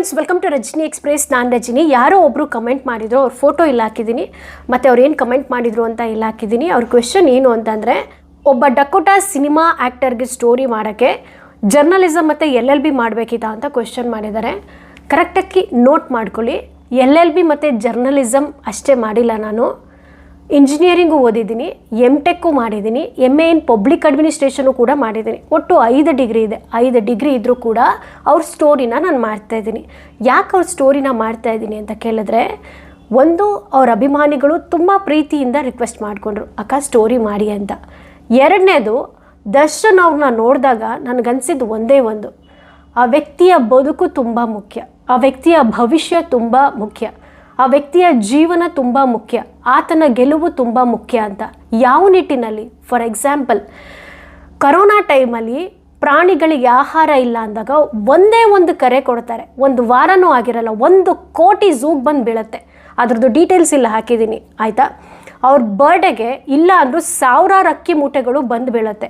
Friends welcome to Rajani express ನಾನು ರಜನಿ. ಯಾರೋ ಒಬ್ಬರು ಕಮೆಂಟ್ ಮಾಡಿದ್ರು, ಅವ್ರ ಫೋಟೋ ಇಲ್ಲ ಹಾಕಿದ್ದೀನಿ. ಮತ್ತು ಅವ್ರು ಏನು ಕಮೆಂಟ್ ಮಾಡಿದ್ರು ಅಂತ ಇಲ್ಲ ಹಾಕಿದ್ದೀನಿ. ಅವ್ರ ಕ್ವೆಶನ್ ಏನು ಅಂತಂದರೆ, ಒಬ್ಬ ಡಕೋಟಾ ಸಿನಿಮಾ ಆ್ಯಕ್ಟರ್ಗೆ ಸ್ಟೋರಿ ಮಾಡೋಕ್ಕೆ ಜರ್ನಲಿಸಮ್ ಮತ್ತು ಎಲ್ ಎಲ್ ಬಿ ಮಾಡಬೇಕಿತ್ತ ಅಂತ ಕ್ವೆಶನ್ ಮಾಡಿದ್ದಾರೆ. ಕರೆಕ್ಟಾಗಿ ನೋಟ್ ಮಾಡ್ಕೊಳ್ಳಿ. ಎಲ್ ಎಲ್ ಬಿ ಮತ್ತು ಜರ್ನಲಿಸಮ್ ಅಷ್ಟೇ ಮಾಡಿಲ್ಲ ನಾನು. ಇಂಜಿನಿಯರಿಂಗು ಓದಿದ್ದೀನಿ ಎಂ ಟೆಕ್ಕು ಮಾಡಿದ್ದೀನಿ M A in public administration ಕೂಡ ಮಾಡಿದ್ದೀನಿ. ಒಟ್ಟು ಐದು ಡಿಗ್ರಿ ಇದೆ. ಐದು ಡಿಗ್ರಿ ಇದ್ದರೂ ಕೂಡ ಅವ್ರ ಸ್ಟೋರಿನ ನಾನು ಮಾಡ್ತಾಯಿದ್ದೀನಿ ಯಾಕೆ ಅವ್ರ ಸ್ಟೋರಿನ ಮಾಡ್ತಾಯಿದ್ದೀನಿ ಅಂತ ಕೇಳಿದ್ರೆ, ಒಂದು, ಅವ್ರ ಅಭಿಮಾನಿಗಳು ತುಂಬ ಪ್ರೀತಿಯಿಂದ ರಿಕ್ವೆಸ್ಟ್ ಮಾಡಿಕೊಂಡ್ರು. ಅಕ್ಕ ಸ್ಟೋರಿ ಮಾಡಿ ಅಂತ. ಎರಡನೇದು, ದರ್ಶನ್ ಅವ್ರನ್ನ ನೋಡಿದಾಗ ನನಗನ್ಸಿದ್ದು ಒಂದೇ ಒಂದು. ಆ ವ್ಯಕ್ತಿಯ ಬದುಕು ತುಂಬ ಮುಖ್ಯ. ಆ ವ್ಯಕ್ತಿಯ ಭವಿಷ್ಯ ತುಂಬ ಮುಖ್ಯ. ಆ ವ್ಯಕ್ತಿಯ ಜೀವನ ತುಂಬ ಮುಖ್ಯ, ಆತನ ಗೆಲುವು ತುಂಬ ಮುಖ್ಯ ಅಂತ. ಯಾವ ನಿಟ್ಟಿನಲ್ಲಿ? ಫಾರ್ ಎಕ್ಸಾಂಪಲ್ ಕರೋನಾ ಟೈಮಲ್ಲಿ ಪ್ರಾಣಿಗಳಿಗೆ ಆಹಾರ ಇಲ್ಲ ಅಂದಾಗ ಒಂದೇ ಒಂದು ಕರೆ ಕೊಡ್ತಾರೆ. ಒಂದು ವಾರನೂ ಆಗಿರಲ್ಲ, ಒಂದು ಕೋಟಿ ಝೂಗ್ ಬಂದು ಬೀಳುತ್ತೆ. ಅದ್ರದ್ದು ಡೀಟೇಲ್ಸ್ ಇಲ್ಲ ಹಾಕಿದ್ದೀನಿ ಆಯಿತಾ? ಅವ್ರ ಬರ್ಡೇಗೆ ಇಲ್ಲ ಅಂದರೂ ಸಾವಿರಾರು ಅಕ್ಕಿ ಮೂಟೆಗಳು ಬಂದು ಬೀಳುತ್ತೆ.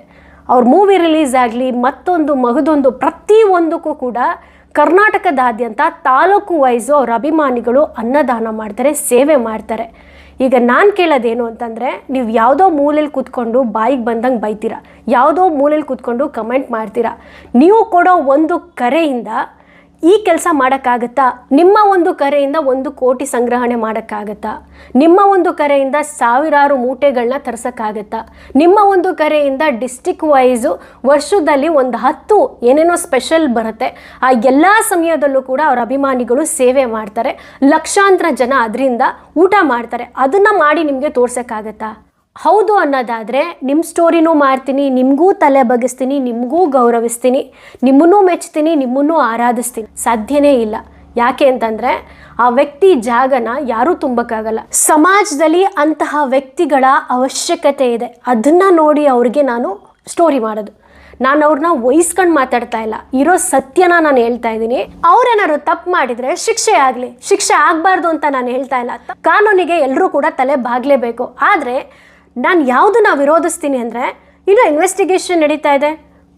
ಅವ್ರ ಮೂವಿ ರಿಲೀಸ್ ಆಗಲಿ, ಮತ್ತೊಂದು ಮಗದೊಂದು ಪ್ರತಿಯೊಂದಕ್ಕೂ ಕೂಡ ಕರ್ನಾಟಕದಾದ್ಯಂತ ತಾಲೂಕು ವೈಸು ಅವ್ರ ಅಭಿಮಾನಿಗಳು ಅನ್ನದಾನ ಮಾಡ್ತಾರೆ, ಸೇವೆ ಮಾಡ್ತಾರೆ. ಈಗ ನಾನು ಕೇಳೋದೇನು ಅಂತಂದರೆ, ನೀವು ಯಾವುದೋ ಮೂಲೆಯಲ್ಲಿ ಕೂತ್ಕೊಂಡು ಬಾಯಿಗೆ ಬಂದಂಗೆ ಬೈತೀರಾ, ಯಾವುದೋ ಮೂಲೆಯಲ್ಲಿ ಕೂತ್ಕೊಂಡು ಕಮೆಂಟ್ ಮಾಡ್ತೀರಾ, ನೀವು ಕೊಡೋ ಒಂದು ಕರೆಯಿಂದ ಈ ಕೆಲಸ ಮಾಡೋಕ್ಕಾಗತ್ತಾ? ನಿಮ್ಮ ಒಂದು ಕರೆಯಿಂದ ಒಂದು ಕೋಟಿ ಸಂಗ್ರಹಣೆ ಮಾಡೋಕ್ಕಾಗತ್ತಾ? ನಿಮ್ಮ ಒಂದು ಕರೆಯಿಂದ ಸಾವಿರಾರು ಮೂಟೆಗಳನ್ನ ತರ್ಸೋಕ್ಕಾಗತ್ತಾ? ನಿಮ್ಮ ಒಂದು ಕರೆಯಿಂದ ಡಿಸ್ಟಿಕ್ ವೈಸು ವರ್ಷದಲ್ಲಿ ಒಂದು ಹತ್ತು ಏನೇನೋ ಸ್ಪೆಷಲ್ ಬರುತ್ತೆ. ಆ ಎಲ್ಲ ಸಮಯದಲ್ಲೂ ಕೂಡ ಅವರ ಅಭಿಮಾನಿಗಳು ಸೇವೆ ಮಾಡ್ತಾರೆ. ಲಕ್ಷಾಂತರ ಜನ ಅದರಿಂದ ಊಟ ಮಾಡ್ತಾರೆ. ಅದನ್ನು ಮಾಡಿ ನಿಮಗೆ ತೋರ್ಸೋಕ್ಕಾಗತ್ತಾ? ಹೌದು ಅನ್ನೋದಾದರೆ ನಿಮ್ಮ ಸ್ಟೋರಿನೂ ಮಾಡ್ತೀನಿ, ನಿಮಗೂ ತಲೆ ಬಗ್ಗಿಸ್ತೀನಿ, ನಿಮಗೂ ಗೌರವಿಸ್ತೀನಿ, ನಿಮ್ಮನ್ನೂ ಮೆಚ್ತೀನಿ, ನಿಮ್ಮನ್ನೂ ಆರಾಧಿಸ್ತೀನಿ. ಸಾಧ್ಯನೇ ಇಲ್ಲ. ಯಾಕೆ ಅಂತಂದರೆ ಆ ವ್ಯಕ್ತಿ ಜಾಗನ ಯಾರೂ ತುಂಬಕ್ಕಾಗಲ್ಲ. ಸಮಾಜದಲ್ಲಿ ಅಂತಹ ವ್ಯಕ್ತಿಗಳ ಅವಶ್ಯಕತೆ ಇದೆ. ಅದನ್ನು ನೋಡಿ ಅವ್ರಿಗೆ ನಾನು ಸ್ಟೋರಿ ಮಾಡೋದು. ನಾನು ಅವ್ರನ್ನ ವಹಿಸ್ಕೊಂಡು ಮಾತಾಡ್ತಾ ಇಲ್ಲ. ಇರೋ ಸತ್ಯನ ನಾನು ಹೇಳ್ತಾ ಇದ್ದೀನಿ. ಅವ್ರೇನಾದ್ರು ತಪ್ಪು ಮಾಡಿದರೆ ಶಿಕ್ಷೆ ಆಗಲಿ. ಶಿಕ್ಷೆ ಆಗಬಾರ್ದು ಅಂತ ನಾನು ಹೇಳ್ತಾ ಇಲ್ಲ. ಕಾನೂನಿಗೆ ಎಲ್ಲರೂ ಕೂಡ ತಲೆ ಬಾಗಲೇಬೇಕು. ಆದರೆ ನಾನು ಯಾವುದನ್ನು ವಿರೋಧಿಸ್ತೀನಿ ಅಂದರೆ ಇನ್ನೂ ಇನ್ವೆಸ್ಟಿಗೇಷನ್ ನಡೀತಾ ಇದೆ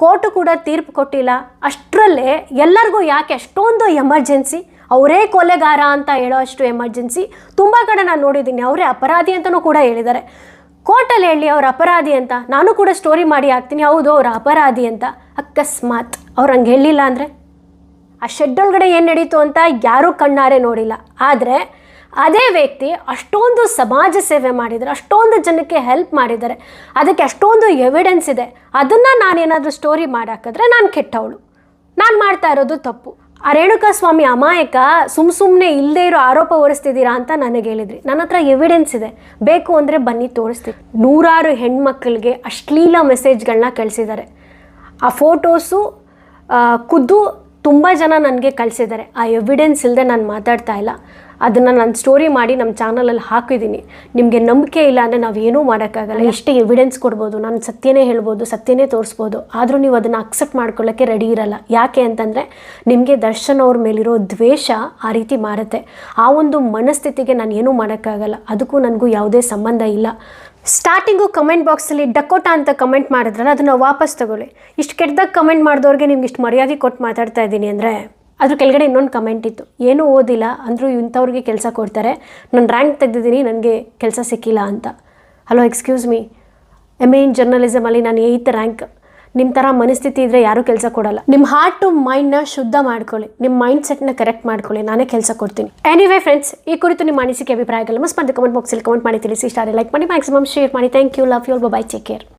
ಕೋರ್ಟು ಕೂಡ ತೀರ್ಪು ಕೊಟ್ಟಿಲ್ಲ, ಅಷ್ಟರಲ್ಲೇ ಎಲ್ಲರಿಗೂ ಯಾಕೆ ಅಷ್ಟೊಂದು ಎಮರ್ಜೆನ್ಸಿ ಅವರೇ ಕೊಲೆಗಾರ ಅಂತ ಹೇಳೋ ಅಷ್ಟು ಎಮರ್ಜೆನ್ಸಿ ತುಂಬ ಕಡೆ ನಾನು ನೋಡಿದ್ದೀನಿ, ಅವರೇ ಅಪರಾಧಿ ಅಂತಲೂ ಕೂಡ ಹೇಳಿದ್ದಾರೆ. ಕೋರ್ಟಲ್ಲಿ ಹೇಳಿ ಅವ್ರ ಅಪರಾಧಿ ಅಂತ, ನಾನು ಕೂಡ ಸ್ಟೋರಿ ಮಾಡಿ ಹಾಕ್ತೀನಿ, ಹೌದು ಅವ್ರ ಅಪರಾಧಿ ಅಂತ. ಅಕಸ್ಮಾತ್, ಅವ್ರು ಹಂಗೆ ಹೇಳಿಲ್ಲ ಅಂದರೆ? ಆ ಶೆಡ್ ಒಳಗಡೆ ಏನು ನಡೀತು ಅಂತ ಯಾರೂ ಕಣ್ಣಾರೆ ನೋಡಿಲ್ಲ. ಆದರೆ ಅದೇ ವ್ಯಕ್ತಿ ಅಷ್ಟೊಂದು ಸಮಾಜ ಸೇವೆ ಮಾಡಿದರೆ ಅಷ್ಟೊಂದು ಜನಕ್ಕೆ ಹೆಲ್ಪ್ ಮಾಡಿದ್ದಾರೆ. ಅದಕ್ಕೆ ಅಷ್ಟೊಂದು ಎವಿಡೆನ್ಸ್ ಇದೆ. ಅದನ್ನು ನಾನೇನಾದರೂ ಸ್ಟೋರಿ ಮಾಡಾಕಿದ್ರೆ ನಾನು ಕೆಟ್ಟವಳು. ನಾನು ಮಾಡ್ತಾ ಇರೋದು ತಪ್ಪು. ಆ ರೇಣುಕಾ ಸ್ವಾಮಿ ಅಮಾಯಕ ಸುಮ್ ಸುಮ್ಮನೆ ಇಲ್ಲದೇ ಇರೋ ಆರೋಪ ಹೊರಿಸ್ತಿದ್ದೀರಾ ಅಂತ ನನಗೆ ಹೇಳಿದ್ರಿ. ನನ್ನ ಹತ್ರ ಎವಿಡೆನ್ಸ್ ಇದೆ. ಬೇಕು ಅಂದರೆ ಬನ್ನಿ ತೋರಿಸ್ತೀನಿ. ನೂರಾರು ಹೆಣ್ಮಕ್ಳಿಗೆ ಅಶ್ಲೀಲ ಮೆಸೇಜ್ಗಳನ್ನ ಕಳಿಸಿದ್ದಾರೆ. ಆ ಫೋಟೋಸು ಖುದ್ದು ತುಂಬ ಜನ ನನಗೆ ಕಳಿಸಿದ್ದಾರೆ. ಆ ಎವಿಡೆನ್ಸ್ ಇಲ್ಲದೆ ನಾನು ಮಾತಾಡ್ತಾ ಇಲ್ಲ. ಅದನ್ನು ನಾನು ಸ್ಟೋರಿ ಮಾಡಿ ನಮ್ಮ ಚಾನಲಲ್ಲಿ ಹಾಕಿದ್ದೀನಿ ನಿಮಗೆ ನಂಬಿಕೆ ಇಲ್ಲ ಅಂದರೆ ನಾವು ಏನೂ ಮಾಡೋಕ್ಕಾಗಲ್ಲ. ಎಷ್ಟೇ ಎವಿಡೆನ್ಸ್ ಕೊಡ್ಬೋದು ನಾನು ಸತ್ಯನೇ ಹೇಳ್ಬೋದು ಸತ್ಯನೇ ತೋರಿಸ್ಬೋದು. ಆದರೂ ನೀವು ಅದನ್ನು ಅಕ್ಸೆಪ್ಟ್ ಮಾಡ್ಕೊಳ್ಳೋಕ್ಕೆ ರೆಡಿ ಇರಲ್ಲ. ಯಾಕೆ ಅಂತಂದರೆ ನಿಮಗೆ ದರ್ಶನ್ ಅವ್ರ ಮೇಲಿರೋ ದ್ವೇಷ ಆ ರೀತಿ ಮಾಡುತ್ತೆ ಆ ಒಂದು ಮನಸ್ಥಿತಿಗೆ ನಾನು ಏನೂ ಮಾಡೋಕ್ಕಾಗಲ್ಲ. ಅದಕ್ಕೂ ನನಗೂ ಯಾವುದೇ ಸಂಬಂಧ ಇಲ್ಲ. ಸ್ಟಾರ್ಟಿಂಗು ಕಮೆಂಟ್ ಬಾಕ್ಸಲ್ಲಿ ಡಕೋಟಾ ಅಂತ ಕಮೆಂಟ್ ಮಾಡಿದ್ರಲ್ಲ, ಅದನ್ನು ವಾಪಸ್ ತಗೊಳ್ಳಿ. ಇಷ್ಟು ಕೆಟ್ಟದಾಗ ಕಮೆಂಟ್ ಮಾಡಿದವ್ರಿಗೆ ನಿಮ್ಗೆ ಇಷ್ಟು ಮರ್ಯಾದೆ ಕೊಟ್ಟು ಮಾತಾಡ್ತಾ ಇದ್ದೀನಿ ಅಂದರೆ, ಅದ್ರ ಕೆಳಗಡೆ ಇನ್ನೊಂದು ಕಮೆಂಟ್ ಇತ್ತು. ಏನೂ ಓದಿಲ್ಲ, ಅಂದರೂ ಇಂಥವ್ರಿಗೆ ಕೆಲಸ ಕೊಡ್ತಾರೆ. ನಾನು ರ್ಯಾಂಕ್ ತೆಗ್ದಿದ್ದೀನಿ, ನನಗೆ ಕೆಲಸ ಸಿಕ್ಕಿಲ್ಲ ಅಂತ. Hello excuse me M A in ಜರ್ನಲಿಸಮಲ್ಲಿ ನಾನು ಏಯ್ತ್ ರ್ಯಾಂಕ್ ನಿಮ್ಮ ಥರ ಮನಸ್ಥಿತಿ ಇದ್ರೆ ಯಾರೂ ಕೆಲಸ ಕೊಡಲ್ಲ. ನಿಮ್ಮ ಹಾರ್ಟ್ ಟು ಮೈಂಡ್ನ ಶುದ್ಧ ಮಾಡ್ಕೊಳ್ಳಿ. ನಿಮ್ಮ ಮೈಂಡ್ ಸೆಟ್ನ ಕರೆಕ್ಟ್ ಮಾಡ್ಕೊಳ್ಳಿ. ನಾನೇ ಕೆಲಸ ಕೊಡ್ತೀನಿ. ಎನಿವೇ ಫ್ರೆಂಡ್ಸ್ ಈ ಕುರಿತು ನಿಮ್ಮ ಅನಿಸಿಕೆ ಅಭಿಪ್ರಾಯಗಳು ಮಸ್ತ್ ಬಂದು ಕಮೆಂಟ್ ಬಾಕ್ಸಲ್ಲಿ ಕಮೆಂಟ್ ಮಾಡಿ ತಿಳಿಸಿ. ಇಷ್ಟ ಲೈಕ್ ಮಾಡಿ ಮ್ಯಾಕ್ಸಿಮಮ್ ಶೇರ್ ಮಾಡಿ. Thank you love you bye take care